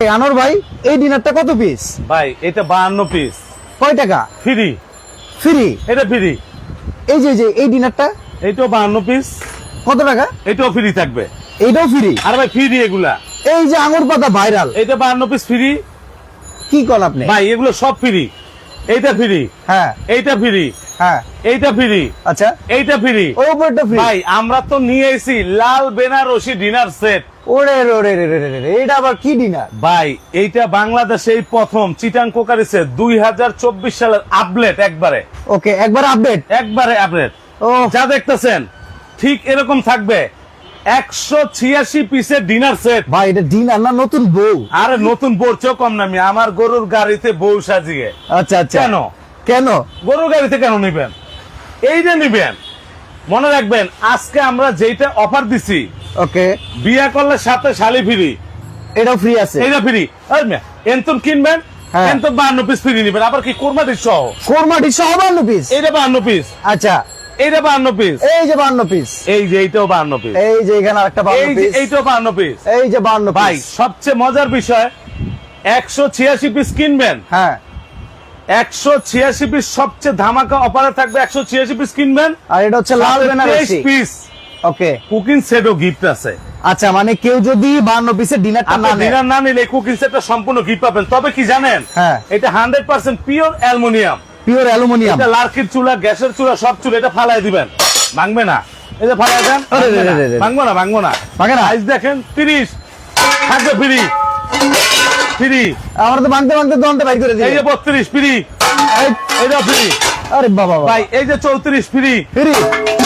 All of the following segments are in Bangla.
এই আনোয়ার ভাই এই ডিনারটা কত পিস ভাই এটা বাহান্ন পিস কয় টাকা? ফ্রি ফ্রি এটা ফ্রি এই যে যে এই ডিনারটা? এইটাও বাহান্ন পিস কত টাকা? এটাও ফ্রি থাকবে। ফ্রি আর ভাই ফ্রি এগুলা। এই যে আঙুর পাতা ভাইরাল এইটা বাহান্ন পিস ফ্রি কি কল আপনি? ভাই এগুলো সব ফ্রি এইটা ফ্রি হ্যাঁ। এইটা ফ্রি হ্যাঁ। এইটা ফ্রি আচ্ছা। এইটা ফ্রি ওই উপরটা ফ্রি ভাই আমরা তো নিয়ে এসি লাল বেনারসি ডিনার সেট ওরে রে রে রে রে রে রে, এটা আবার কি ডিনার? ভাই এইটা বাংলাদেশে এই প্রথম চিটাং কোকারিসে দুই হাজার চব্বিশ সালের আপডেট একবারে। ওকে একবার আপডেট একবারে আপডেট ও। যা দেখতেছেন ঠিক এরকম থাকবে। একশো ছিয়াশি পিসের ডিনার সেট ভাই এটা ডিনার না নতুন বউ? আরে নতুন পড়ছেও কম নামি আমার গরুর গাড়িতে বউ সাজিয়ে। আচ্ছা আচ্ছা। কেন? কেন? গরুর গাড়িতে কেন নিবেন? এই যে নিবেন মনে রাখবেন আজকে আমরা যেটা অফার দিছি ওকে। বিয়া করলে সাথে শালি ফ্রি। এটাও ফ্রি আছে। এইটা ফ্রি। এন্তন কিনবেন হ্যাঁ। এন্তন বাহান্ন পিস ফ্রি নিবেন। আবার কি কোরমাটি সহ কোরমাটি সহ বান্ন পিস বাহান্ন পিস আচ্ছা। এইটা বাহান্ন পিস এই যে পিস এই যে এইটাও বাহান্ন পিস এই যে এখানে পিস এইটাও বাহান্ন পিস এই যে ভাই সবচেয়ে মজার বিষয় একশো ছিয়াশি পিস কিনবেন। হ্যাঁ। একশো ছিয়াশি পিস সবচেয়ে ধামাকা অপারে থাকবে একশো ছিয়াশি পিস কিনবেন। আর এটা হচ্ছে লাল বেনারসি। পিস ওকে কুকিং সেটও গিফট আছে। আচ্ছা মানে কেউ যদি বান্ন পিসের ডিনারটা না ডিনার না নিলে কুকিং সেটটা সম্পূর্ণ গিফট পাবেন। তবে কি জানেন? হ্যাঁ। এটা hundred percent pure aluminium pure aluminium এটা লার্কির চুলা গ্যাসের চুলা সব চুলা এটা ফালাই দিবেন। ভাঙবে না। এই যে ফালাই দেন ভাঙবে না। ভাঙবো না ভাঙে না? আইস দেখেন তিরিশ। থাকবে ফ্রি। ফ্রি। আমার তো ভাঙতে ভাঙতে দন্তে বাইর করে এই যে বত্রিশ ফ্রি। এইটা ফ্রি। আরে বাবা ভাই এই যে চৌত্রিশ ফ্রি। ফ্রি। এটা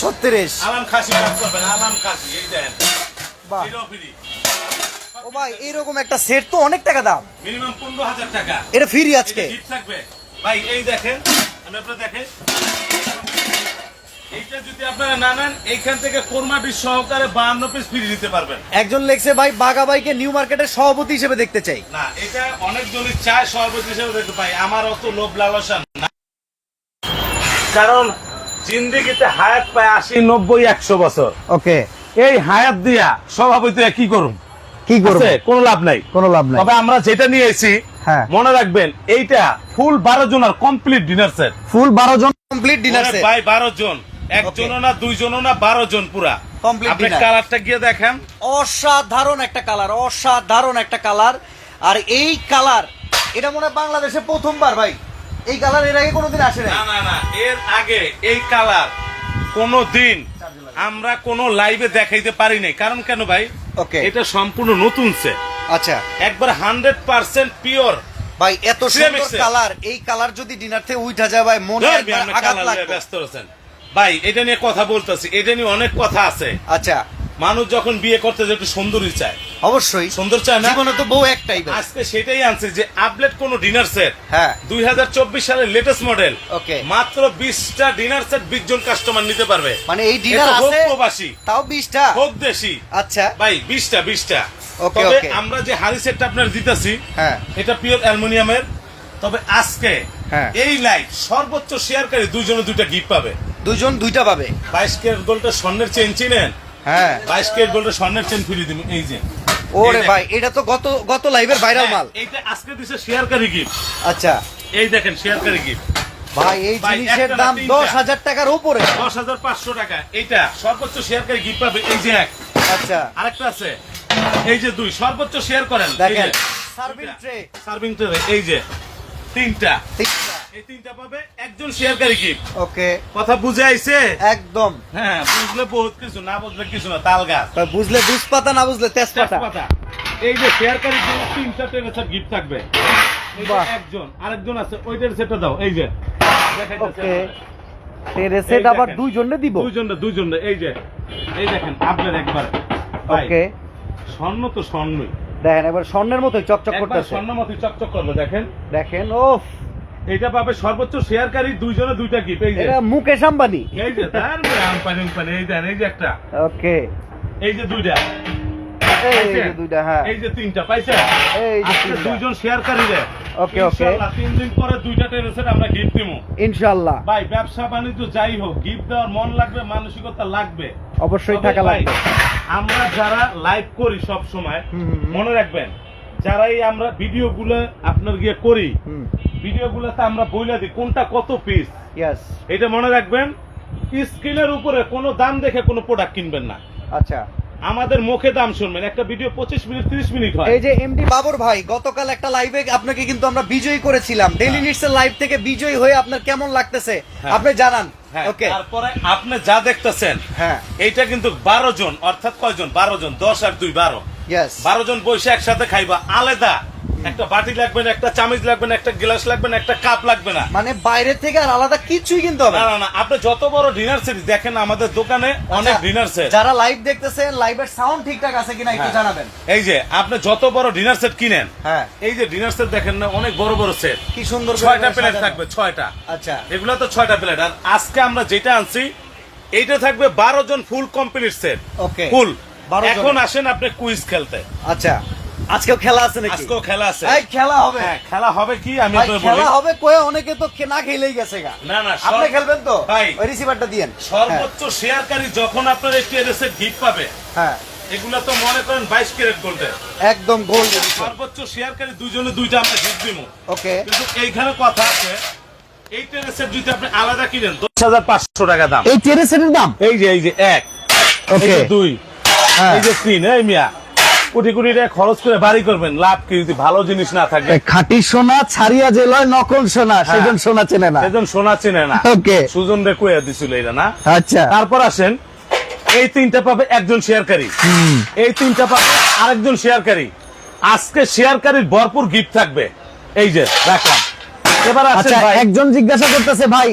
ছত্রিশ। আলাম খাসি কাজ করবেন আলাম খাসি এই দেন। বাহ। ও ভাই এরকম একটা সেট তো অনেক টাকা দাম। মিনিমাম পনেরো হাজার টাকা। এটা ফ্রি আজকে। থাকবে। ভাই এই দেখেন আমি আপনার দেখেন। এইটা যদি আপনারা না নেন এইখান থেকে সহকারে বাহান্ন পিস ফ্রি দিতে পারবেন। একজন লেখছে ভাই বাগাবাইকে নিউ মার্কেটের সভাপতি হিসেবে দেখতে চাই। না এটা অনেক অনেকজনই চায় সর্বোচ্চ হিসেবে দেখতে পাই। আমার অত লোভ লালসা না। কারণ জিন্দিগিতে হায়াত পায় আশি নব্বই একশো বছর। ওকে। এই হায়াত দিয়া সভাপতি কি করুন কি করবে কোনো লাভ নাই। কোনো লাভ নাই। তবে আমরা যেটা নিয়ে এসেছি হ্যাঁ। মনে রাখবেন এইটা ফুল বারো জনের কমপ্লিট ডিনার সেট ফুল বারো জন কমপ্লিট ডিনার সেট ভাই বারো জন। একজনও না দুইজনও না বারো জন পুরা। কমপ্লিট আপনি কালারটা গিয়ে দেখেন। অসাধারণ একটা কালার অসাধারণ একটা কালার আর এই কালার এটা মনে হয় বাংলাদেশে প্রথমবার ভাই। এই কালারের আগে কোনোদিন আসে না না না এর আগে এই কালার কোনো দিন আমরা কোনো লাইভে দেখাইতে পারি নাই। কারণ কেন ভাই? ওকে। এটা সম্পূর্ণ নতুন সেট আচ্ছা। একবার হান্ড্রেড পার্সেন্ট পিওর ভাই এত সুন্দর কালার এই কালার যদি ডিনার থেকে উঠা যায় ভাই মনে একবার আঘাত লাগবে। ব্যস্ত আছেন ভাই এটা নিয়ে কথা বলতেছি। এটা নিয়ে অনেক কথা আছে। আচ্ছা। মানুষ যখন বিয়ে করতে যায় একটু সুন্দরী চায়। অবশ্যই। সুন্দর চায় না? জীবনে তো বউ একটাই। আজকে সেটাই আনছে যে আপডেট কোন ডিনার সেট হ্যাঁ। দুই হাজার চব্বিশ সালের লেটেস্ট মডেল Okay. মাত্র বিশটা ডিনার সেট বিশ জন কাস্টমার নিতে পারবে। মানে এই ডিনার আছে প্রবাসী। তাও বিশটা? হোক দেশি। আচ্ছা। ভাই বিশটা বিশটা। তবে আমরা যে হাড়ি সেটটা আপনার দিতেছি হ্যাঁ। এটা পিওর অ্যালুমিনিয়ামের। তবে আজকে হ্যাঁ। এই লাইট সর্বোচ্চ শেয়ারকারী দুইজনে দুইটা গিফট পাবে। দুজন দুইটা পাবে। বাইশ ক্যারেট গোল্ডটা স্বর্ণের চেন চিনেন? হ্যাঁ। বাইশ ক্যারেট গোল্ডের স্বর্ণের চেন ফিরিয়ে দিন এই যে। ওরে ভাই এটা তো গত গত লাইভের ভাইরাল মাল। এইটা আজকে দিছে শেয়ারকারী গিফট আচ্ছা। এই দেখেন শেয়ারকারী গিফট ভাই এই জিনিসের দাম দশ হাজার টাকার উপরে। দশ হাজার পাঁচশো টাকা। এইটা সর্বোচ্চ শেয়ারকারী গিফট পাবে এই যে এক। আচ্ছা। আরেকটা আছে। এই যে দুই সর্বোচ্চ শেয়ার করেন। দেখেন। Serving tray. সার্ভিং ট্রে এই যে। তিনটা। এই তিনটা পাবে একজন শেয়ারকারী গিফট। ওকে। কথা বুঝে আইছে? একদম। হ্যাঁ বুঝলে বহুত কিছু না বুঝলে কিছু না তাল গাছ। বুঝলে বুঝপাতা না বুঝলে তেজপাতা। এই যে শেয়ারকারী গিফট তিনটা টেরেসার গিফট থাকবে। একজন আরেকজন আছে ওইটার সেটা দাও এই যে। ওকে। টেরেসেট আবার। দুইজনে দিব? দুইজনটা দুইজনটা এই যে। এই দেখেন আপনার একবার। ওকে। স্বর্ণ তো স্বর্ণই। দেখেন এবার স্বর্ণের মতোই চকচক করতেছে। স্বর্ণের মতো চকচক করবে দেখেন। দেখেন ওফ এটা পাবে সর্বোচ্চ শেয়ারকারী দুইজনে দুইটা কি এই যে। এটা মুকেশ আম্বানি। এই যে তার আম্পানি আম্বানি এই এই যে একটা। ওকে। এই যে দুইটা। এই দুইটা, হ্যাঁ। এই যে তিনটা পাইছেন এই যে আজকে তিনটা। দুইজন রে। ওকে, ওকে। তিন দিন পরে দুইটা টেরেসের আমরা গিফট দিবো ইনশাআল্লাহ। ভাই ব্যবসা বাণিজ্য যাই হোক গিফট দেওয়ার মন লাগবে মানসিকতা লাগবে। অবশ্যই থাকা লাগবে। আমরা যারা লাইভ করি সব সময়। মনে রাখবেন যারা এই আমরা ভিডিও গুলো আপনার গিয়ে করি ভিডিও গুলোতে আমরা বইলা দিই কোনটা কত পিস এটা মনে রাখবেন স্ক্রিনের উপরে কোনো দাম দেখে কোনো প্রোডাক্ট কিনবেন না। আচ্ছা। আমাদের মুখে দাম শুনবেন। একটা ভিডিও পঁচিশ মিনিট তিরিশ মিনিট হয়। এই যে এমডি বাবর ভাই গতকাল একটা লাইভে আপনাকে কিন্তু আমরা বিজয়ী করেছিলাম। ডেলি নিউজ এর লাইভ থেকে বিজয়ী হয়ে আপনার কেমন লাগতেছে? হ্যাঁ। আপনি জানান। হ্যাঁ, ওকে তারপরে আপনি যা দেখতেছেন হ্যাঁ। এইটা কিন্তু বারো জন অর্থাৎ কয়জন? বারো জন দশ আর দুই বারো। বারো জন বসে একসাথে খাইবা। আলাদা। একটা বাটি লাগবে না একটা চামচ লাগবে না একটা গ্লাস লাগবে না একটা কাপ লাগবে না। মানে বাইরে থেকে আর আলাদা কিছুই কিনতে হবে না। না। আপনি যত বড় ডিনার সেট দেখেন আমাদের দোকানে অনেক আচ্ছা, ডিনার সেট যারা লাইভ দেখতেছেন লাইভের সাউন্ড ঠিকঠাক আছে কিনা একটু হ্যাঁ। জানাবেন। এই যে আপনি যত বড় ডিনার সেট কিনেন হ্যাঁ। এই যে ডিনার সেট দেখেন না অনেক বড় বড় সেট কি সুন্দর ছয়টা প্লেট থাকবে ছয়টা। আচ্ছা। এগুলো তো ছয়টা প্লেট আর আজকে আমরা যেটা আনছি এইটা থাকবে বারো জন ফুল কমপ্লিট সেট ওকে ফুল 12 জনের। এখন আসেন আপনি কুইজ খেলতে। আচ্ছা আজকেও খেলা আছে নাকি? আজকেও খেলা আছে। এই খেলা হবে। হ্যাঁ খেলা হবে কি আমি আপনাকে বলি। খেলা হবে কয়ে অনেকে তো না খেলেই গেছে গা। না না আপনি খেলবেন তো? ভাই ওই রিসিভারটা দিয়েন সর্বোচ্চ শেয়ারকারী যখন আপনার একটি এনএসএ গিফট পাবে হ্যাঁ। এগুলা তো মনে করেন বাইশ ক্যারেট গোল্ডের। একদম গোল্ড সর্বোচ্চ শেয়ারকারী দুজনে দুইটা আমরা গিফট দিব ওকে। কিন্তু এইখানে কথা আছে এই টেরেসের যদি আপনি আলাদা কিনেন দশ হাজার পাঁচশো টাকা দাম। এই টেরেসের দাম? এই যে এই যে এক ওকে। দুই হ্যাঁ। এই যে তিন এই মিয়া কোটি কোটি টাকা খরচ করে বাড়ি করবেন লাভ কি যদি ভালো জিনিস না থাকে? খাঁটি সোনা ছাড়িয়া যে লয় নকল সোনা সেজন সোনা চেনে না। সেজন সোনা চিনে না। ওকে। সুজন রে কইয়া দিছিল এটা না? আচ্ছা। তারপর আসেন এই তিনটা পাবে একজন শেয়ারকারী। এই তিনটা পাবে আরেকজন শেয়ারকারী। আজকে শেয়ারকারীর ভরপুর গিফট থাকবে। এই যে রাখলাম এবার আচ্ছা একজন জিজ্ঞাসা করতেছে ভাই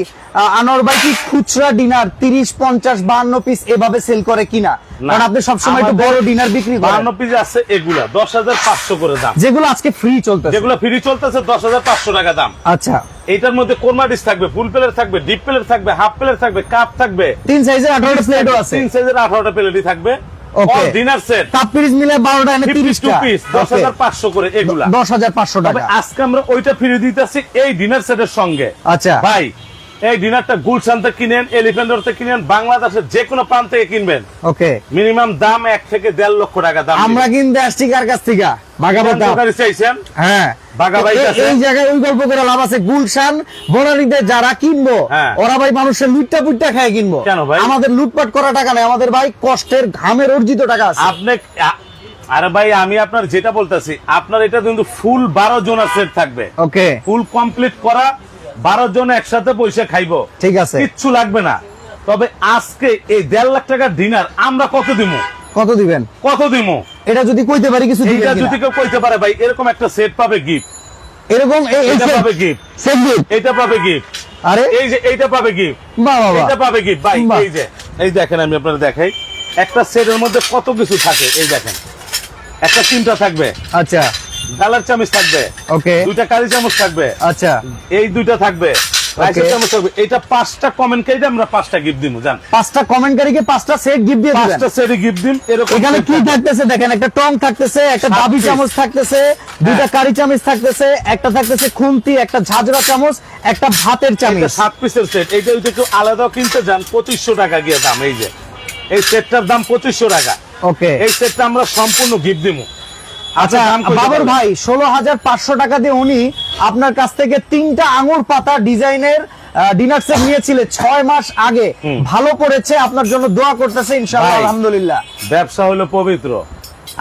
আনোয়ার ভাই কি খুচরা ডিনার তিরিশ পঞ্চাশ বান্ন পিস এভাবে সেল করে কিনা? কারণ আপনি সবসময় একটু বড় ডিনার বিক্রি করেন। বান্ন পিস আছে এগুলা দশ হাজার পাঁচশো করে দাম। যেগুলো আজকে ফ্রি চলতেছে। যেগুলো ফ্রি চলতেছে দশ হাজার পাঁচশো টাকা দাম। আচ্ছা। এটার মধ্যে কোরমা ডিশ থাকবে? ফুল প্লেট থাকবে ডিপ প্লেট থাকবে হাফ প্লেট থাকবে কাপ থাকবে। তিন সাইজের আঠারোটা প্লেটও আছে। তিন সাইজের আঠারোটা প্লেটই থাকবে। ডিনার সেট পিস মিলে এনে পিস করে এগুলা। টাকা। আজকে আমরা ওইটা ফিরে দিতেছি এই ডিনার সেটের সঙ্গে। আচ্ছা। ভাই এই ডিনারটা গুলশান থেকে কিনেন এলিফেন্ট থেকে কিনেন বাংলাদেশের যে কোনো প্রান্ত থেকে কিনবেন। ওকে। মিনিমাম দাম এক থেকে দেড় লক্ষ টাকা দাম আমরা কিনতে আসছি কার কাছ থেকে? চাইছেন? হ্যাঁ। এই- জায়গায় ওই গল্প করে লাভ আছে। গুলশান বনানীতে যারা কিনবো হ্যাঁ। ওরা ভাই মানুষের লুটটা পুটটা খায় কিনবো। কেন ভাই? আমাদের লুটপাট করা টাকা নাই। আমাদের ভাই কষ্টের ঘামের অর্জিত টাকা আছে। আপনি আরে ভাই আমি আপনার যেটা বলতেছি আপনার এটা কিন্তু ফুল বারো জনের সেট থাকবে। ওকে। ফুল কমপ্লিট করা বারো জন একসাথে পয়সা খাইবো। ঠিক আছে। কিচ্ছু লাগবে না। তবে আজকে এই দেড় লাখ টাকার ডিনার আমরা কত দিব কত দিবেন? কত দিব এটা যদি কইতে পারি কিছু এইটা যদি কেউ কইতে পারে ভাই এরকম একটা সেট পাবে গিফট এরকম এই- এই এটা set- পাবে গিফট set gift? এইটা পাবে গিফট আরে? এই যে এইটা পাবে গিফট বাবা এইটা পাবে গিফট ভাই এই যে এই দেখেন আমি আপনারা দেখাই। একটা সেটের মধ্যে কত কিছু থাকে এই দেখেন। একটা চিন্তা থাকবে। আচ্ছা। ডালার চামচ থাকবে। ওকে দুইটা কারি চামচ থাকবে। আচ্ছা। এই দুইটা থাকবে। এটা পাঁচটা কমেন্ট আমরা পাঁচটা গিফট দিব জান। পাঁচটা কমেন্টকারীকে পাঁচটা সেট গিফট দিয়ে পাঁচটা সেটে গিফট দিন এরকম এখানে কি থাকতেছে দেখেন একটা টং থাকতেছে একটা দাবি চামচ থাকতেছে দুইটা হ্যাঁ। কারি চামচ থাকতেছে একটা থাকতেছে খুন্তি একটা ঝাঁঝরা চামচ একটা ভাতের এটা চামচ। সাত পিসের সেট যদি কেউ আলাদাও কিনতে যান পঁচিশশো টাকা গিয়ে দাম এই যে। এই সেটটার দাম পঁচিশশো টাকা। ওকে এই সেটটা আমরা সম্পূর্ণ গিফট দিব আচ্ছা বাবর ভাই ষোলো হাজার পাঁচশো টাকা দিয়ে উনি আপনার কাছ থেকে তিনটা আঙুর পাতা ডিজাইনের ডিনার সেট নিয়েছিলেন ছয় মাস আগে। ভালো পড়েছে আপনার জন্য দোয়া করতেছে ইনশাআল্লাহ আলহামদুলিল্লাহ। ব্যবসা হলো পবিত্র।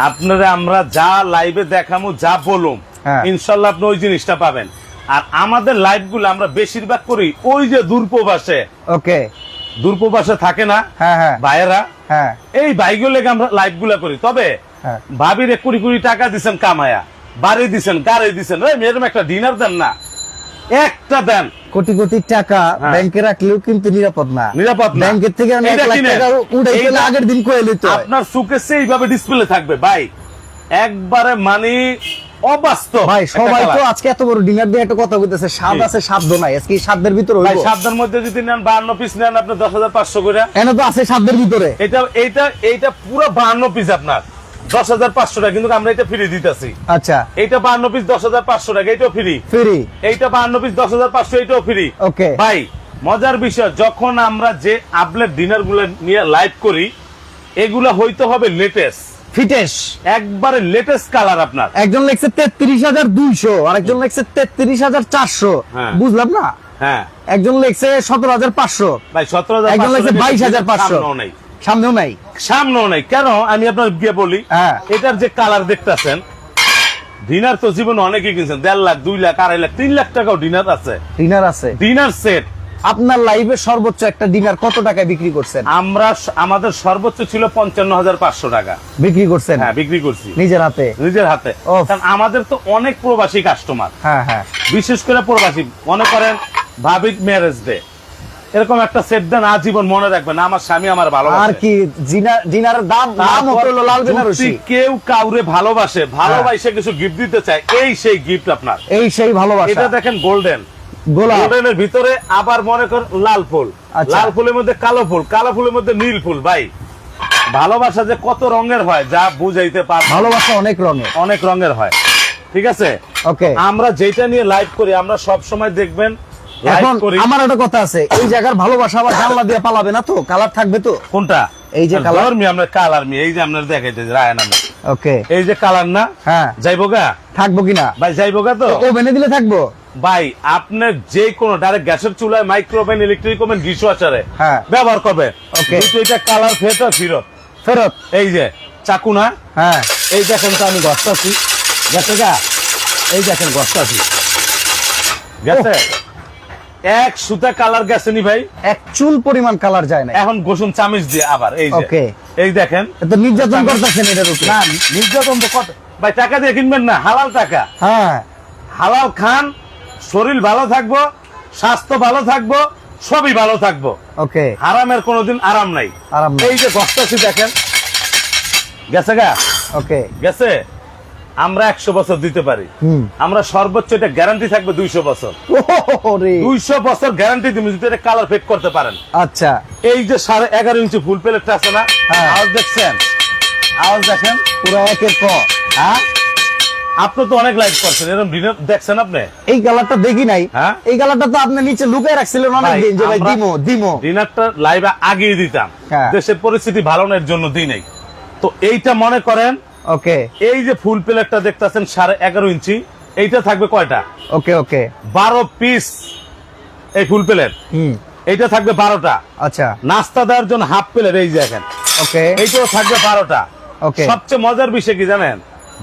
আপনারা আমরা যা লাইভে দেখামু যা বলুম হ্যাঁ। ইনশাল্লাহ আপনি ওই জিনিসটা পাবেন। আর আমাদের লাইভগুলো আমরা বেশিরভাগ করি ওই যে দূরপ্রবাসে। ওকে। দূরপ্রবাসে থাকে না? হ্যাঁ হ্যাঁ। ভাইয়েরা? এই ভাইগুলো আমরা লাইভগুলা করি। তবে। ভাবিরে কুড়ি কুড়ি টাকা দিছেন কামায়া বাড়ি দিছেন গাড়ি ওই এরকম একটা ডিনার দেন না একটা দেন। কোটি কোটি টাকা হ্যাঁ। ব্যাংকে রাখলেও কিন্তু নিরাপদ না। নিরাপদ ব্যাংকের থেকে আমি এক লাখ টাকা উঠাই পেলে আগের দিন কয়ে আপনার সুকেসে এইভাবে ডিসপ্লে থাকবে। ভাই একবারে মানে অবাস্তব। ভাই সবাই তো আজকে এত বড় ডিনার দিয়ে একটা কথা বলতেছে স্বাদ আছে সাধ্য নাই। আজকে সাধ্যের ভিতরে ভাই? মধ্যে যদি নেন বাহান্ন পিস নেন আপনি দশ হাজার পাঁচশো করে। এনে তো আছে সাধ্যের ভিতরে। এটা এইটা এইটা পুরো বাহান্ন পিস আপনার। দশ হাজার পাঁচশো টাকা কিন্তু আমরা এটা ফ্রি দিতেছি। আচ্ছা। এইটা বান্ন পিস দশ হাজার পাঁচশো টাকা এটাও ফ্রি ফ্রি এইটা বান্ন পিস দশ হাজার পাঁচশো এটাও ফ্রি Okay. ভাই মজার বিষয় যখন আমরা যে আপলেট ডিনারগুলো নিয়ে লাইভ করি এগুলা হইতে হবে লেটেস্ট ফিটেশ একবারে লেটেস্ট কালার আপনার। একজন লিখছে তেত্রিশ হাজার দুইশো আরেকজন লিখছে তেত্রিশ হাজার চারশো। হ্যাঁ। বুঝলাম না? হ্যাঁ। একজন লিখছে সতেরো হাজার পাঁচশো। ভাই সতেরো একজন লিখছে বাইশ হাজার পাঁচশো। নাই। সামনেও নাই। সামনেও নাই। কেন? আমি আপনার গিয়ে বলি হ্যাঁ। এটার যে কালার দেখতেছেন ডিনার তো জীবনে অনেকে কিনছেন দেড় লাখ দুই লাখ আড়াই লাখ তিন লাখ টাকাও ডিনার আছে। ডিনার আছে। Dinner set. আপনার লাইভে সর্বোচ্চ একটা ডিনার কত টাকায় বিক্রি করছেন? আমরা আমাদের সর্বোচ্চ ছিল পঞ্চান্ন হাজার পাঁচশো টাকা। বিক্রি করছেন? হ্যাঁ বিক্রি করছি। নিজের হাতে? নিজের হাতে। কারণ আমাদের তো অনেক প্রবাসী কাস্টমার। হ্যাঁ হ্যাঁ। বিশেষ করে প্রবাসী। মনে করেন ভাবিক ম্যারেজ ডে এরকম একটা সেট দেন আজীবন মনে রাখবেন আমার স্বামী আমার ভালো আর কি ডিনার ডিনারের দাম নাম হলো লাল বেনারসি কেউ কাউরে ভালোবাসে ভালোবাসে কিছু গিফট দিতে চায় এই সেই গিফট আপনার। এই সেই ভালোবাসা। এটা দেখেন গোল্ডেন গোল্ডেনের ভিতরে আবার মনে করেন লাল ফুল। আচ্ছা। লাল ফুলের মধ্যে কালো ফুল কালো ফুলের মধ্যে নীল ফুল ভাই। ভালোবাসা যে কত রঙের হয় যা বুঝাইতে পার ভালোবাসা অনেক রঙের। অনেক রঙের হয়। ঠিক আছে? ওকে। আমরা যেটা নিয়ে লাইভ করি আমরা সব সময় দেখবেন এখন আমার একটা কথা আছে এই জায়গার ভালোবাসা আবার জানলা দিয়ে পালাবে না তো? কালার থাকবে তো? কোনটা? এই যে colour? ধর্মী আমরা কালার মি এই যে আপনার দেখাইতে রায়ন আমি ওকে এই যে কালার না হ্যাঁ। যাইবো গা? থাকব কিনা? ভাই যাইবো গা তো? ওভেনে দিলে থাকব? ভাই আপনার যে কোনো ডাইরেক্ট গ্যাসের চুলায় micro oven electric oven dish ওয়াশারে হ্যাঁ। ব্যবহার করবে. দুটো এটা কালার ফেরত ফিরত ফেরত। এই যে চাকু না? হ্যাঁ। এই দেখেন তো আমি গস্তাছি গেছে গা? এই দেখেন গস্তাছি গেছে? এক সুতা কালার গেছে নি ভাই? এক চুল পরিমাণ কালার যায় না এখন গোসুন চামিচ দিয়ে আবার এই যে। এই দেখেন। তো নির্যাতন করতেছেন এটার উপরে। না নির্যাতন তো কত ভাই টাকা দিয়ে কিনবেন না হালাল টাকা। হ্যাঁ। হালাল খান শরীর ভালো থাকব স্বাস্থ্য ভালো থাকব সবই ভালো থাকব। ওকে। হারামের কোনোদিন আরাম নাই। আরাম নাই। এই যে গস্তাছি দেখেন। গেছে গা? ওকে। গেছে? আমরা একশো বছর দিতে পারি। আমরা সর্বোচ্চ এটা গ্যারান্টি থাকবে দুইশো বছর। দুইশো বছর গ্যারান্টি তুমি যদি এটা কালার ফেট করতে পারেন। আচ্ছা। এই যে সাড়ে এগারো ইঞ্চি ফুল প্লেটটা আছে না হ্যাঁ। আওয়াজ দেখছেন? আওয়াজ দেখেন? পুরো একের ক। হ্যাঁ? আপনি তো অনেক লাইক করছেন এরকম ডিনার দেখছেন আপনি? এই কালারটা দেখি নাই। হ্যাঁ? এই কালারটা তো আপনি নিচে লুকায় রাখছিলেন অনেক দিন যে ভাই দিমো দিমো। ডিনারটা লাইভে আগেই দিতাম। হ্যাঁ। দেশের পরিস্থিতি ভালো না এর জন্য দিই নাই। তো এইটা মনে করেন ওকে এই যে ফুল প্লেটটা দেখতেছেন সাড়ে এগারো ইঞ্চি এইটা থাকবে কয়টা? ওকে ওকে বারো পিস এই ফুল প্লেট। এইটা থাকবে বারোটা। আচ্ছা। নাস্তা দেওয়ার জন্য হাফ প্লেট এই যে দেখেন। ওকে এইটাও থাকবে বারোটা। ওকে সবচেয়ে মজার বিষয় কি জানেন?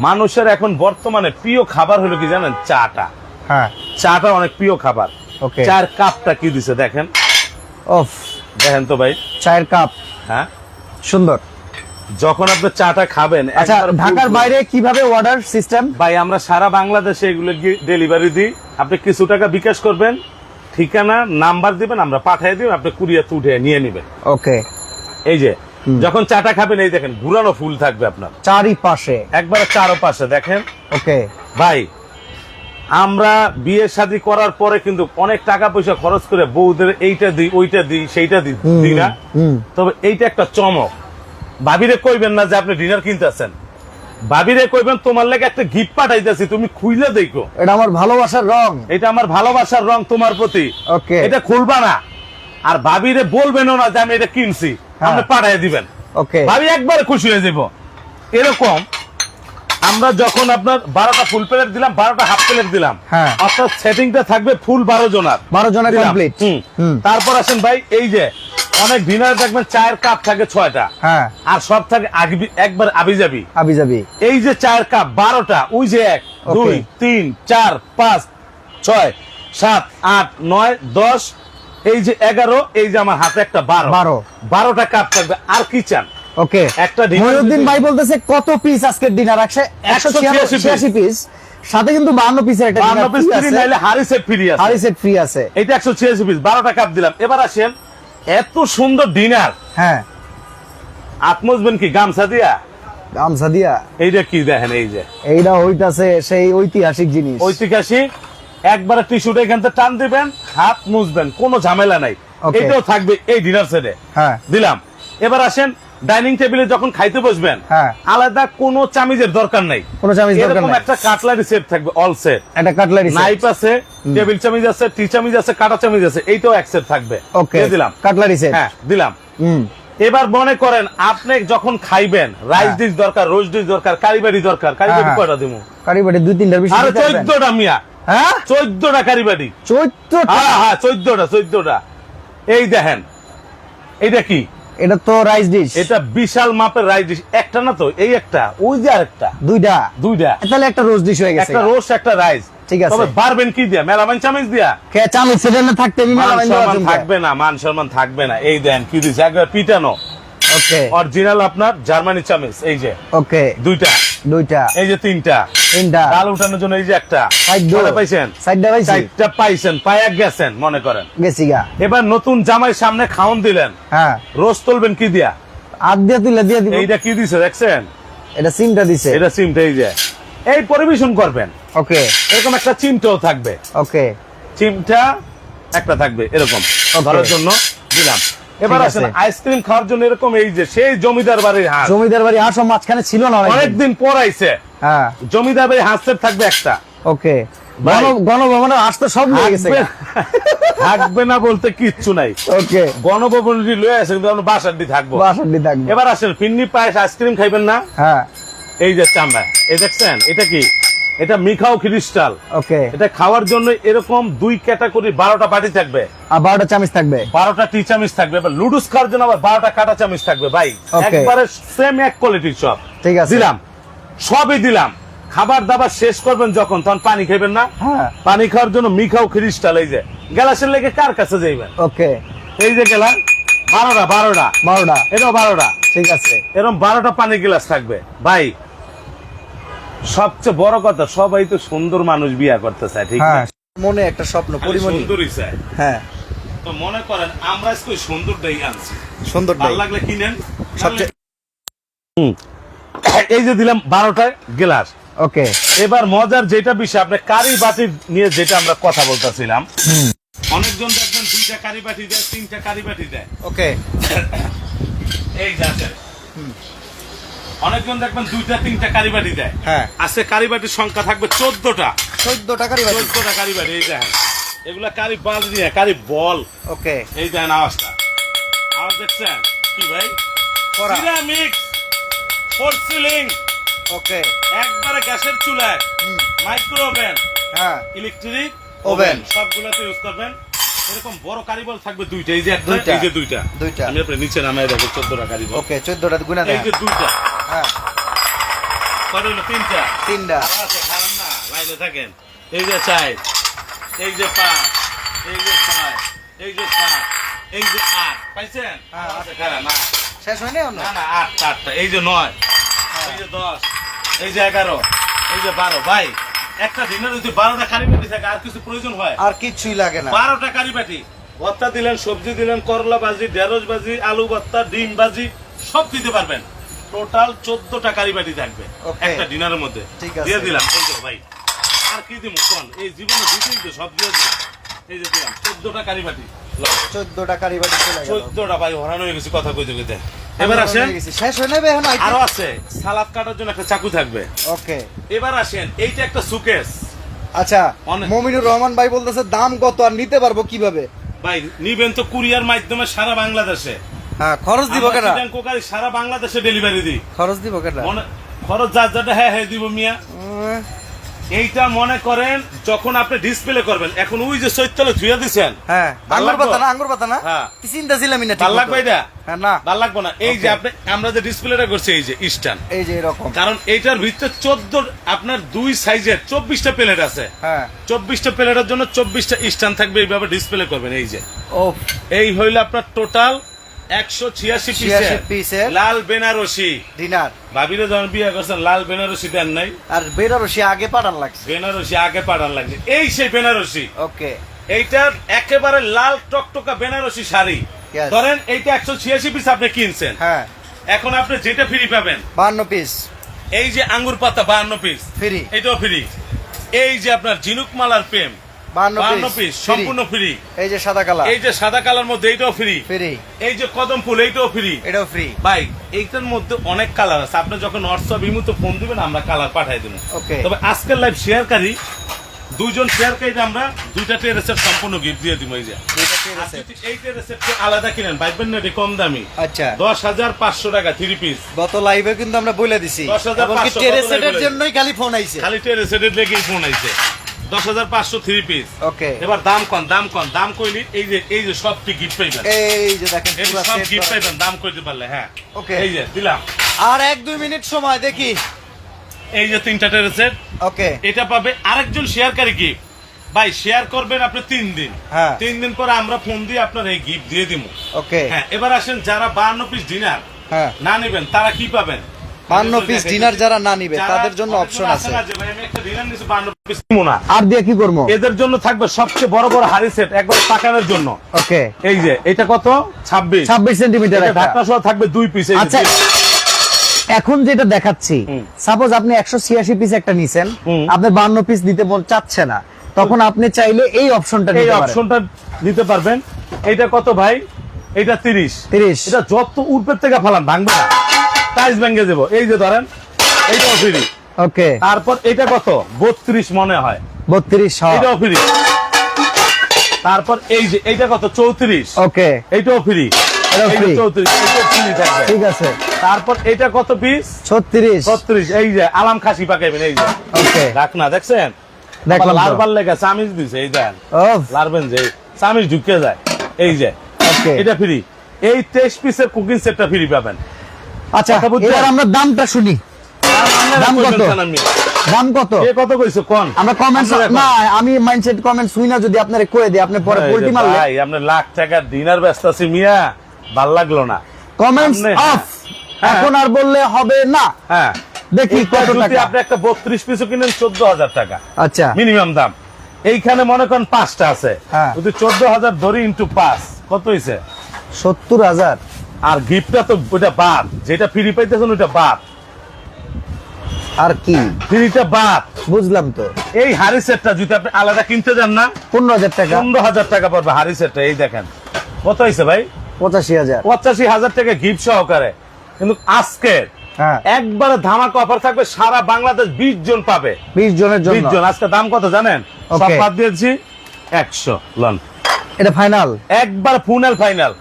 মানুষের এখন বর্তমানে প্রিয় খাবার হলো কি জানেন? চাটা। হ্যাঁ। চাটা অনেক প্রিয় খাবার। ওকে চার কাপটা কি দিছে দেখেন? অফ দেখেন তো ভাই। চায়ের কাপ। হ্যাঁ। সুন্দর। যখন আপনি চাটা খাবেন আচ্ছা ঢাকার বাইরে কীভাবে অর্ডার সিস্টেম ভাই আমরা সারা বাংলাদেশে এগুলো ডেলিভারি দিই। আপনি কিছু টাকা বিকাশ করবেন ঠিকানা নাম্বার দিবেন আমরা পাঠিয়ে দিব আপনি কুরিয়ার উঠে নিয়ে নেবেন। ওকে। এই যে যখন চাটা খাবেন এই দেখেন ঘুরানো ফুল থাকবে আপনার। চারিপাশে। একবার চারো পাশে দেখেন। ওকে। ভাই আমরা বিয়ে শাদী করার পরে কিন্তু অনেক টাকা পয়সা খরচ করে বউদের এইটা দিই ওইটা দিই সেইটা দিই দিই না? তবে এইটা একটা চমক। ভাবিরে কইবেন না যে আপনি ডিনার কিনতেছেন। ভাবিরে কইবেন তোমার লেগে একটা গিফট পাঠাইতেছি তুমি খুইলে দেখো। এটা আমার ভালোবাসার রং। এটা আমার ভালোবাসার রং তোমার প্রতি। ওকে। এটা খুলবা না। আর ভাবিরে বলবেনও না যে আমি এটা কিনছি হ্যাঁ। আপনি পাঠাই দিবেন। ওকে। ভাবি একবারে খুশি হয়ে যাব এরকম আমরা যখন আপনার বারোটা ফুল প্লেট দিলাম বারোটা হাফ প্লেট দিলাম। হ্যাঁ। অর্থাৎ সেটিংটা থাকবে ফুল বারো জনার। 12 জনের। হুম। তারপর আসেন ভাই এই যে অনেক ডিনারে দেখবেন চায়ের কাপ থাকে ছয়টা। হ্যাঁ। আর সব থাকে একবার আবি যাবি আবি যাবি এই যে চায়ের কাপ বারোটা ওই যে এক দুই তিন চার পাঁচ ছয় সাত আট নয় দশ এই যে এগারো এই যে আমার হাতে একটা বারো। বারো। বারোটা কাপ থাকবে। আর কি চান? ওকে। একটা মহিউদ্দিন ভাই বলতেছে কত পিস আজকের ডিনার একশো একশো ছিয়াশি পিস সাথে কিন্তু বান্ন পিসের একটা বান্ন পিস ফ্রি নাইলে হারি সেট ফ্রি আছে। হারি সেট ফ্রি আছে। এটা একশো ছিয়াশি পিস বারোটা কাপ দিলাম। এবার আসেন এত সুন্দর ডিনার। হ্যাঁ। আত্মজবেন কি গামছা দিয়া? গামছা দিয়া। এইটা কি দেখেন এই যে। এইটা হইতাছে সেই ঐতিহাসিক জিনিস। ঐতিহাসিক? একবারে টিস্যুটা এখান থেকে টান দিবেন হাত মুছবেন কোনো ঝামেলা নাই। এটাও থাকবে এই ডিনার সেটে হ্যাঁ। দিলাম। এবার আসেন ডাইনিং টেবিলে যখন খাইতে বসবেন হ্যাঁ। আলাদা কোনো চামিজের দরকার নাই। কোনো চামিজ দরকার এরকম নাই। একটা কাটলারি সেট থাকবে অল সেট একটা কাটলারি নাইফ আছে টেবিল চামিজ আছে টি চামিজ আছে কাটা চামিজ আছে এইটাও এক সেট থাকবে। ওকে দিলাম। কাটলারি সেট হ্যাঁ দিলাম। হুম। এবার মনে করেন আপনি যখন খাইবেন রাইস হ্যাঁ। ডিশ দরকার রোজ ডিশ দরকার কারিবাড়ি দরকার কারিবাড়ি হ্যাঁ। কয়টা দিব কারি বাটি দুই তিনটার বেশি আরে দিতে পারবেন? চোদ্দটা মিয়া। হ্যাঁ? চোদ্দটা কারিবাড়ি চৈত্রটা হ্যাঁ হ্যাঁ চোদ্দটা চোদ্দটা। এই দেখেন এইটা কি? এটা তো রাইস ডিশ এটা বিশাল মাপের রাইস ডিশ একটা না তো? এই একটা। ওই যে আরেকটা। দুইটা। দুইটা। তাহলে একটা রোজ ডিশ হয়ে গেছে একটা রোস্ট একটা রাইস ঠিক আছে। তবে পারবেন কি দিয়া? মেলামাইন চামেজ দিয়া? কে চামেজ সেটা না থাকতে আমি মেলা সম্মান থাকবে না মান সম্মান থাকবে না। এই দেন কি দিছে? একবার পিটানো। ওকে অরিজিনাল আপনার জার্মানি চামিচ এই যে। ওকে দুইটা। দুইটা। এই যে তিনটা। তিনটা। ডাল উঠানোর জন্য এই যে একটা। সাইড কয়টা পাইছেন? সাইডটা পাইছি। চারটা পাইছেন পায়া গেছেন মনে করেন। গেছি গা। এবার নতুন জামাই সামনে খাওন দিলেন। হ্যাঁ। রোজ তুলবেন কি দিয়া? হাত দিয়ে তুলে দিয়ে দিব। এইটা কি দিছে দেখছেন? এটা সিমটা দিছে। এটা চিমটা এই যে। এই পরিবেশন করবেন। ওকে এরকম একটা চিমটাও থাকবে। ওকে চিমটা একটা থাকবে এরকম. ধরার জন্য দিলাম। এবার আসেন আইসক্রিম খাওয়ার জন্য এরকম এই যে সেই জমিদার বাড়ির হাঁস। জমিদার বাড়ি হাঁস মাঝখানে ছিল না অনেকদিন। পর আইছে। হ্যাঁ। জমিদার বাড়ি হাঁসের থাকবে একটা। ওকে। হাঁস তো সব নিয়ে গেছে থাকবে- না বলতে কিচ্ছু নাই। ওকে। গণভবন লয়ে আসে কিন্তু আমরা বাসার দিয়ে থাকব। বাসার থাকবে। এবার আসেন ফিন্নি পায়েস আইসক্রিম খাইবেন না? হ্যাঁ। এই যে চামড়া। এই দেখছেন এটা কি? এটা মিখাও ক্রিস্টাল ওকে এটা খাওয়ার জন্য এরকম দুই ক্যাটাগরি বারোটা বাটি থাকবে। আর বারোটা চামিচ থাকবে। বারোটা টি চামিচ থাকবে। এবার লুডুস খাওয়ার জন্য আবার বারোটা কাটা চামিচ থাকবে। ভাই একবারে সেম এক কোয়ালিটির সব। ঠিক আছে। দিলাম। সবই দিলাম। খাবার দাবার শেষ করবেন যখন তখন পানি খাবেন না? হ্যাঁ। পানি খাওয়ার জন্য মিখাও ক্রিস্টাল এই যে। গ্যালাসের লেগে কার কাছে যাইবেন? ওকে এই যে গেলাম। বারোটা বারোটা। বারোটা। এটাও বারোটা। ঠিক আছে। এরকম বারোটা পানির গ্লাস থাকবে। ভাই সবচেয়ে বড় কথা সবাই তো সুন্দর মানুষ বিয়া করতে চায় ঠিক হ্যাঁ। না মনে একটা স্বপ্ন পরিমণি। সুন্দরই চায়। হ্যাঁ। তো মনে করেন আমরা ওই সুন্দরটাই আনছি। সুন্দর ভালো লাগলে কিনেন সবচেয়ে হুম। এই যে দিলাম বারোটা গ্লাস। ওকে। এবার মজার যেটা বিষয় আপনি কারি বাটি নিয়ে যেটা আমরা কথা বলতেছিলাম। অনেকজন দেখবেন দুইটা কারি বাটি দেয় তিনটা কারি বাটি দেয়। ওকে। এই যাচ্ছে অনেকজন দেখবেন দুইটা তিনটা কারিবাটি দেয়। হ্যাঁ। আজকে কারিবাটির সংখ্যা থাকবে চোদ্দটা। চোদ্দ টাকারই চোদ্দটা কারিবাটি এই দেখেন। এগুলা কারি বাল দিয়ে কারি বল। ওকে। এই দেখেন আওয়াজটা। আওয়াজ দেখছেন? কি ভাই? Ceramics four ceiling. ওকে। একবারে গ্যাসের চুলায়। মাইক্রো ওভেন হ্যাঁ। Electric oven. সবগুলোতে ইউজ করবেন। এরকম বড় কারিবল থাকবে দুইটা। এই যে একটা এই যে দুইটা। দুইটা। আমি আপনার নিচে নামাই দেখো চোদ্দটা কারিবল। ওকে চোদ্দটা গুণা এই যে দুইটা। হ্যাঁ। কত হলো? তিনটা। তিনটা। আছে, খারাপ না লাইনে থাকেন। এই যে চাই এই যে পাঁচ এই যে ছয় এই যে সাত এই যে আট। পাইছেন? হ্যাঁ, আছে, খারাপ না। শেষ হয়নি না না আটটা আটটা এই যে নয় এই যে দশ এই যে এগারো এই যে বারো। ভাই একটা দিনের যদি বারোটা কারি থাকে আর কিছু প্রয়োজন হয়? আর কিচ্ছুই লাগে না। বারোটা কারি বাটি ভর্তা দিলেন সবজি দিলেন করলা ভাজি ঢেঁড়স ভাজি আলু ভর্তা ডিম ভাজি সব দিতে পারবেন। টোটাল চোদ্দটা কারি বাটি থাকবে। একটা ডিনারের মধ্যে। দিয়ে দিলাম ভাই। আর কি দিব কোন? এই জীবনে দিতেই তো সব দিয়ে দিলাম। এই যে দিলাম চোদ্দটা কারি বাটি। চোদ্দ টাকারই বাটি চোদ্দটা ভাই হরানো হয়ে গেছে কথা কইতে কইতে। এবার আসেন। শেষ হয়ে নেবে এখন আরও আছে। সালাদ কাটার জন্য একটা চাকু থাকবে। ওকে এবার আসেন এইটা একটা সুকেস আচ্ছা মমিনুর রহমান ভাই বলতেছে দাম কত আর নিতে পারব কীভাবে? ভাই নিবেন তো কুরিয়ার মাধ্যমে সারা বাংলাদেশে। হ্যাঁ খরচ দিব কেনা কোকারি সারা বাংলাদেশে ডেলিভারি দিই। খরচ দিব কেনা খরচ যা যাটা হ্যাঁ হ্যাঁ দিব মিয়া। এইটা মনে করেন যখন আপনি ডিসপ্লে করবেন এখন ওই যে চৈতলে ধুয়ে দিছেন হ্যাঁ আঙ্গুর পাতা না আঙ্গুর পাতা না? হ্যাঁ। চিন্তা ছিলামই না ভালো লাগবে এটা? হ্যাঁ না। ভালো লাগবো না? এই যে আপনি আমরা যে ডিসপ্লেটা করছি এই যে এই যে এরকম। কারণ এইটার ভিতরে চোদ্দ আপনার দুই সাইজের চব্বিশটা প্লেট আছে। হ্যাঁ। চব্বিশটা প্লেটের জন্য চব্বিশটা স্ট্যান্ড থাকবে এইভাবে ডিসপ্লে করবেন এই যে। ও এই হইল আপনার টোটাল একশো ছিয়াশি 86 পিসের লাল বেনারসি। ডিনার। ভাবিরে যখন বিয়ে করছেন লাল বেনারসি দেন নাই। আর বেনারসি আগে পাঠান লাগছে। বেনারসি আগে পাঠান লাগছে। এই সেই বেনারসি। ওকে। এইটার একেবারে লাল টকটকা বেনারসি শাড়ি। ধরেন এইটা একশো ছিয়াশি পিস আপনি কিনছেন। হ্যাঁ। এখন আপনি যেটা ফ্রি পাবেন। বান্ন পিস এই যে আঙ্গুর পাতা বাহান্ন পিস ফ্রি এটাও ফ্রি এই যে আপনার ঝিনুক মালার প্রেম। 52 বান্ন piece, পিস সম্পূর্ণ ফ্রি এই যে সাদা কালার। এই যে সাদা কালার মধ্যে এইটাও ফ্রি ফ্রি এই যে কদম ফুল এইটাও ফ্রি এটাও ফ্রি ভাই এইটার মধ্যে অনেক কালার আছে। আপনি যখন হোয়াটসঅ্যাপ ইমুতে ফোন দিবেন আমরা কালার পাঠাই দেবো। Okay. তবে আজকের লাইভ শেয়ারকারী দুইজন শেয়ারকারীতে আমরা দুইটা টেরেসের সম্পূর্ণ গিফট দিয়ে দিব এই যে। দুইটা আর টেরেসের। যদি এই টেরেসের আলাদা কিনেন না কম দামি। আচ্ছা। দশ হাজার পাঁচশো টাকা থ্রি পিস গত লাইভে কিন্তু আমরা বলে দিছি। 10,500 এমনকি টেরেসেটের বলে? জন্যই খালি ফোন আইছে। খালি লেগেই ফোন আইছে। দশ হাজার পাঁচশো থ্রি পিস ওকে এবার দাম কম দাম কম দাম কইলি এই যে এই যে গিফট পাইবেন এই যে দেখেন সব গিফট পাইবেন দাম কইতে পারলে হ্যাঁ। Okay. এই যে দিলাম। আর এক দুই মিনিট সময় দেখি। এই যে তিনটা টেরেসের ওকে এটা পাবে আরেকজন শেয়ারকারী গিফট ভাই শেয়ার করবেন আপনি তিন দিন। হ্যাঁ। তিন দিন পরে আমরা ফোন দিয়ে আপনার এই গিফট দিয়ে দিব ওকে হ্যাঁ এবার আসেন যারা বান্ন পিস ডিনার হ্যাঁ। না নেবেন তারা কি পাবেন? বান্ন পিস ডিনার যারা না নিবে তাদের জন্য অপশন আছে। একটা ডিনার বান্ন আর দিয়ে কি করব? এদের জন্য থাকবে সবচেয়ে বড় বড় হাড়ি সেট একবার পাকানোর জন্য। ওকে। এই যে এটা কত? ছাব্বিশ। ছাব্বিশ সেন্টিমিটার ঢাকনা সহ থাকবে দুই পিস আচ্ছা এখন যেটা দেখাচ্ছি সাপোজ আপনি একশো ছিয়াশি পিস একটা নিছেন। আপনার বান্ন পিস দিতে চাচ্ছে না। তখন আপনি চাইলে এই অপশনটা এই অপশনটা নিতে পারবেন। এটা কত ভাই? এটা তিরিশ। 30 এটা যত উর্পের থেকে ফালান ভাঙবে না। টাইস ভেঙে দেবো। এই যে ধরেন এইটাও ফ্রি ওকে তারপর এটা কত? বত্রিশ মনে হয়। বত্রিশ এটাও ফ্রি তারপর এই যে এইটা কত? চৌত্রিশ। ওকে এইটাও ফ্রি ঠিক আছে। তারপর এটা কত পিস ছত্রিশ। ছত্রিশ এই যে আলাম খাসি পাকাইবেন এই যে। ওকে রাখ না দেখছেন। লারবার চামিজ দিছে এই দেন। লারবেন যে চামিজ ঢুকে যায় এই যে। ওকে এটা ফ্রি এই তেইশ পিসের কুকিং সেটটা ফ্রি পাবেন। আচ্ছা? এবার আমরা দামটা শুনি। দাম কত? দাম কত? এ কত কইছো? কোন? আমরা কমেন্টস না আমি মাইন্ডসেট কমেন্টস শুই না যদি আপনারে কয়ে দিই আপনি পরে পোল্টি মারলে ভাই আপনার লাখ টাকার ডিনার ব্যস্ত আছি মিয়া ভালো লাগল না। কমেন্টস অফ হ্যাঁ। এখন আর বললে হবে না। হ্যাঁ। দেখি কত টাকা। আপনি একটা কিনেন আচ্ছা। মিনিমাম দাম। এইখানে মনে করেন পাঁচটা আছে। হ্যাঁ। যদি চোদ্দ হাজার ধরি ইন্টু পাঁচ কত হয়েছে সত্তর হাজার। আর গিফটটা তো ওটা বাদ। যেটা ফ্রি পাইতেছেন ওটা বাদ। আর কি? ফ্রিটা বাদ। বুঝলাম তো। এই হাড়ি সেটটা যদি আপনি আলাদা কিনতে যান না পনেরো হাজার টাকা। পনেরো হাজার টাকা পড়বে হাড়ি সেটটা এই দেখেন। কত হয়েছে ভাই? পঁচাশি হাজার। পঁচাশি হাজার টাকা গিফট সহকারে। কিন্তু আজকে হ্যাঁ। একবারে ধামাকা অফার থাকবে সারা বাংলাদেশ বিশ জন পাবে। বিশ জনের বিশ জন। আজকে দাম কত জানেন? সব বাদ দিয়েছি একশো। লন। এটা ফাইনাল একবার ফুনাল ফাইনাল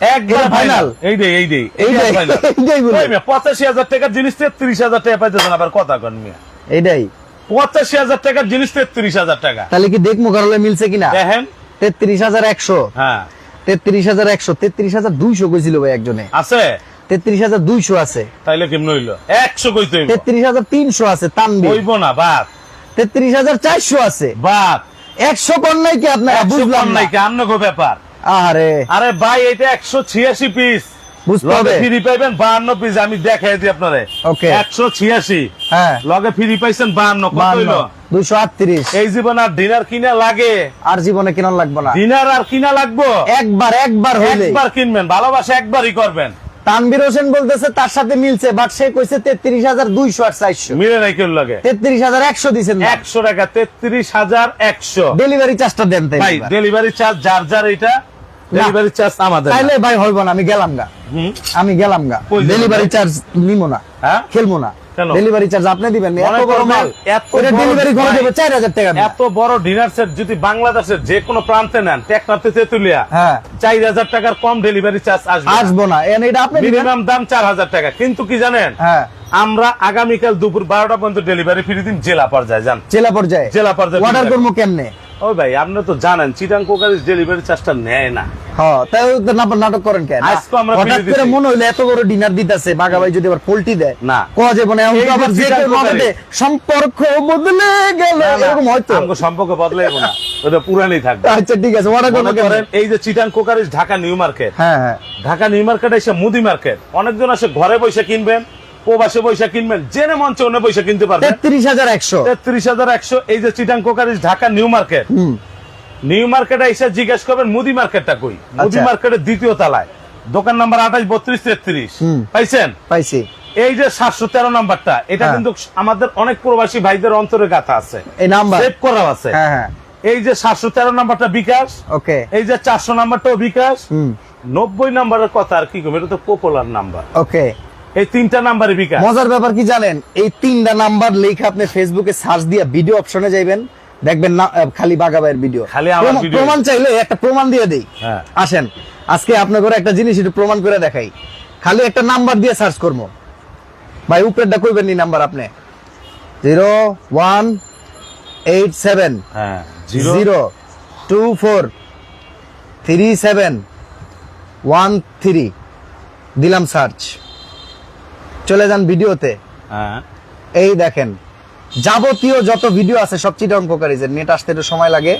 একবার ফাইনাল এই দে এই দে এইটাই- এইটাই বলে। পঁচাশি হাজার টাকার জিনিস তেত্রিশ হাজার টাকা পাইতেছেন আবার কথা কন মিয়া। এইটাই। পঁচাশি হাজার টাকার জিনিস তেত্রিশ হাজার টাকা। তাহলে কি দেখব কারলে মিলছে কিনা? দেখেন। তেত্রিশ হাজার একশো। হ্যাঁ। তেত্রিশ হাজার একশো তেত্রিশ হাজার দুইশো কইছিল ভাই একজনে। আছে? তেত্রিশ হাজার দুইশো আছে। তাইলে কেমন হইল? একশো কইতে হইব। তেত্রিশ হাজার তিনশো আছে তানবি হইব না বাদ। তেত্রিশ হাজার চারশো আছে। বাদ। একশো কর নাই কি আপনারা বুঝলাম নাই কি? আন্ন ব্যাপার। আরে আরে ভাই এটা একশো ছিয়াশি পিস লগে ফ্রি পাইবেন বাহান্ন পিস আমি দেখাই দিই আপনারে. একশো ছিয়াশি। হ্যাঁ। লগে ফ্রি পাইছেন বাহান্ন কত দুশো আটত্রিশ। এই জীবন আর ডিনার কিনা লাগে। আর জীবনে কিনা লাগবে না। ডিনার আর কিনা লাগবো? একবার একবার একবার কিনবেন ভালোবাসা একবারই করবেন। তানবির হোসেন বলতেছে তার সাথে মিলছে বাট সে কইছে তেত্রিশ হাজার দুইশো আর চারশো। মিলে নাই কেউ লাগে? তেত্রিশ হাজার একশো দিচ্ছেন একশো টাকা তেত্রিশ হাজার একশো। ডেলিভারি চার্জটা দেন ভাই ডেলিভারি চার্জ যার যার এটা ডেলিভারি চার্জ আমাদের তাইলে ভাই হইব না আমি গেলাম গা। আমি গেলাম গা। ডেলিভারি চার্জ নিমো না। হ্যাঁ? খেলব না? ডেলিভারি চার্জ আপনি দিবেন এত বড় মাল। এত ডেলিভারি করে দেবে চার হাজার টাকা এত বড় ডিনার সেট যদি বাংলাদেশের যে কোনো প্রান্তে নেন টেকনাতে তেতুলিয়া হ্যাঁ। চার হাজার টাকার কম ডেলিভারি চার্জ আসবে আসবে না। এটা আপনি মিনিমাম দাম চার হাজার টাকা। কিন্তু কি জানেন? হ্যাঁ। আমরা আগামীকাল দুপুর বারোটা পর্যন্ত ডেলিভারি ফ্রি দিন জেলা পর্যায়ে যান জেলা পর্যায়ে? জেলা পর্যায়ে অর্ডার করব কেমনে? ওই ভাই আপনি তো জানেন চিটাং ডেলিভারি চার্জটা নেয় না। তাই তো না- নাটক করেন কেন? হঠাৎ করে মনে হইল এত বড় ডিনার দিতেছে বাঘা ভাই যদি আবার পোল্টি দেয়। না। কোয়া যাবে না এমন এই তো যে আবার যে চিটাং কেউ কোকারি। সম্পর্ক বদলে গেল এরকম হয়তো। সম্পর্ক বদলাইব না ওটা থাকবে। আচ্ছা ঠিক আছে করেন এই যে Chittagong crockeries Dhaka new market হ্যাঁ হ্যাঁ। ঢাকা নিউ মার্কেট এসে মুদি মার্কেট অনেকজন আসে ঘরে বসে কিনবেন প্রবাসে বসে কিনবেন জেনে মঞ্চে অন্য বসে কিনতে পারবেন। তেত্রিশ হাজার একশো। তেত্রিশ হাজার একশো এই যে Chittagong crockeries Dhaka new market. New মার্কেটে এসে জিজ্ঞেস করবেন মুদি মার্কেটটা কই? মুদি আচ্ছা। মার্কেটের দ্বিতীয় তলায়। দোকান নাম্বার আঠাশ বত্রিশ তেত্রিশ। পাইছেন? পাইছি। এই যে সাতশো তেরো নাম্বারটা এটা হ্যাঁ। কিন্তু আমাদের অনেক প্রবাসী ভাইদের অন্তরে গাথা আছে। এই নাম্বার। সেভ করা আছে। হ্যাঁ হ্যাঁ। এই যে সাতশো তেরো নাম্বারটা বিকাশ। ওকে। এই যে চারশো নাম্বারটাও বিকাশ। নব্বই নাম্বারের কথা আর কি এটা তো পপুলার নাম্বার ওকে। এই তিনটা নাম্বারে বিকাশ। মজার ব্যাপার কি জানেন? এই তিনটা নাম্বার লেখা আপনি ফেসবুকে সার্চ দিয়ে ভিডিও অপশনে যাইবেন। দেখবেন না খালি বাগাবাইয়ের ভিডিও খালি আমার প্রমা- প্রমাণ চাইলে একটা প্রমাণ দিয়ে দেই। হ্যাঁ। আসেন আজকে আপনার ঘরে একটা জিনিস একটু প্রমাণ করে দেখাই। খালি একটা নাম্বার দিয়ে সার্চ করব। ভাই উপরেরটা কইবেন নি নাম্বার আপনি? Zero one eight seven. হ্যাঁ zero two four three seven one three. দিলাম সার্চ। চলে যান ভিডিওতে। হ্যাঁ। এই দেখেন যাবতীয় যত ভিডিও আছে সব চিটং কোকারিজের নেট আসতে একটু সময় লাগে।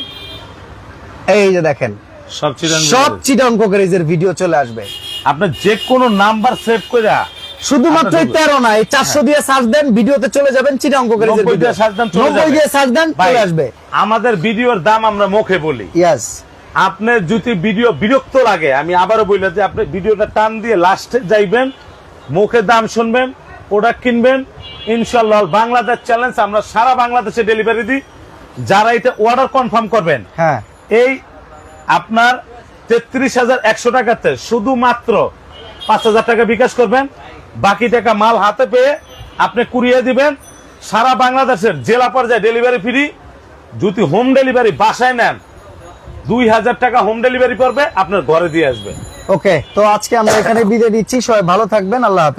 এই যে দেখেন সব সব চিটং কোকারিজের ভিডিও চলে আসবে। আপনি যে কোনো নাম্বার সেভ করে শুধুমাত্র তেরো না এই চারশো দিয়ে সার্চ দেন ভিডিওতে চলে যাবেন চিটং কোকারিজের নব্বই দিয়ে সার্চ দেন চলে আসবে। আমাদের ভিডিওর দাম আমরা মুখে বলি। ইয়াস আপনি যদি ভিডিও বিরক্ত লাগে আমি আবারও বলি যে আপনি ভিডিওটা টান দিয়ে লাস্টে যাইবেন মুখে দাম শুনবেন প্রোডাক্ট কিনবেন ইনশাল্লাহ বাংলাদেশ চ্যালেঞ্জ আমরা সারা বাংলাদেশে ডেলিভারি দিই। যারা এটা অর্ডার কনফার্ম করবেন হ্যাঁ। এই আপনার তেত্রিশ হাজার একশো টাকাতে শুধুমাত্র পাঁচ হাজার টাকা বিকাশ করবেন। বাকি টাকা মাল হাতে পেয়ে আপনি কুড়িয়ে দিবেন। সারা বাংলাদেশের জেলা পর্যায়ে ডেলিভারি ফ্রি যদি হোম ডেলিভারি বাসায় নেন দুই হাজার টাকা হোম ডেলিভারি করবে আপনার ঘরে দিয়ে আসবে। ওকে তো আজকে আমরা এখানে বিদায় দিচ্ছি সবাই ভালো থাকবেন আল্লাহ হাফেজ।